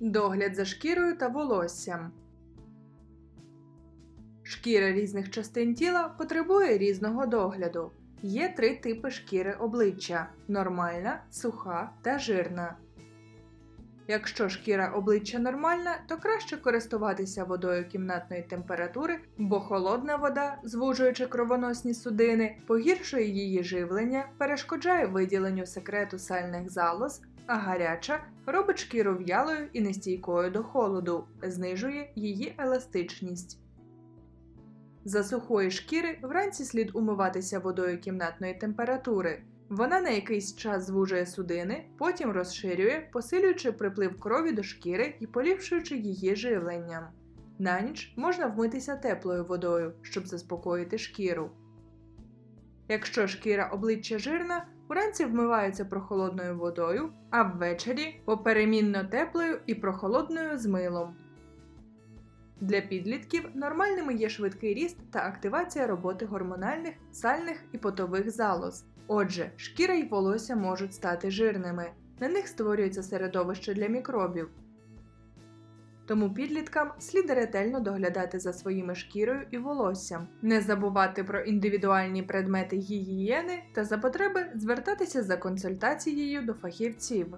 Догляд за шкірою та волоссям. Шкіра різних частин тіла потребує різного догляду. Є три типи шкіри обличчя: нормальна, суха та жирна. Якщо шкіра обличчя нормальна, то краще користуватися водою кімнатної температури, бо холодна вода, звужуючи кровоносні судини, погіршує її живлення, перешкоджає виділенню секрету сальних залоз, а гаряча робить шкіру в'ялою і нестійкою до холоду, знижує її еластичність. За сухої шкіри вранці слід умиватися водою кімнатної температури. Вона на якийсь час звужує судини, потім розширює, посилюючи приплив крові до шкіри і поліпшуючи її живленням. На ніч можна вмитися теплою водою, щоб заспокоїти шкіру. Якщо шкіра обличчя жирна, вранці вмиваються прохолодною водою, а ввечері поперемінно теплою і прохолодною з милом. Для підлітків нормальними є швидкий ріст та активація роботи гормональних, сальних і потових залоз. Отже, шкіра й волосся можуть стати жирними. На них створюється середовище для мікробів. Тому підліткам слід ретельно доглядати за своїми шкірою і волоссям, не забувати про індивідуальні предмети гігієни та за потреби звертатися за консультацією до фахівців.